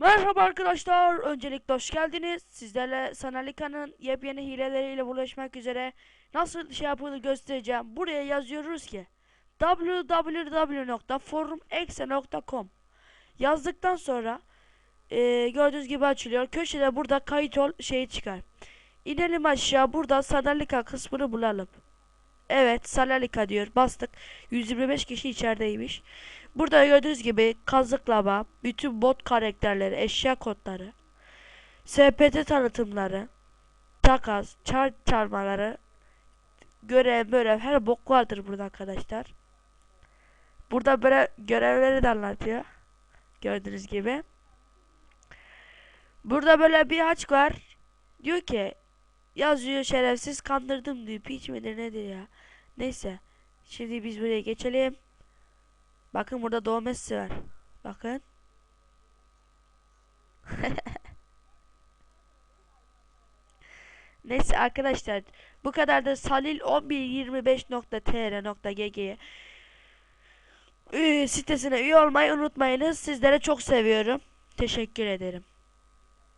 Merhaba arkadaşlar. Öncelikle hoş geldiniz. Sizlerle Sanalika'nın yepyeni hileleriyle buluşmak üzere nasıl şey yapıldığını göstereceğim. Buraya yazıyoruz ki www.forumexe.com Yazdıktan sonra e, gördüğünüz gibi açılıyor. Köşede burada kayıt ol şeyi çıkar. İnelim aşağı. Burada Sanalika kısmını bulalım. Evet Sanalika diyor. Bastık. 125 kişi içerideymiş. Burada gördüğünüz gibi kazıklama, bütün bot karakterleri, eşya kodları, SPT tanıtımları, takas, çar çarmaları, görev, görev, her bok vardır burada arkadaşlar. Burada böyle görevleri de anlatıyor. Gördüğünüz gibi. Burada böyle bir haç var. Diyor ki yazıyor şerefsiz kandırdım diyor. Piç midir nedir ya. Neyse. Şimdi biz buraya geçelim. Bakın burada Doğu Messi var. Bakın. Neyse arkadaşlar bu kadar da salil1125.tr.gg'ye Üye sitesine üye olmayı unutmayınız. Sizlere çok seviyorum. Teşekkür ederim.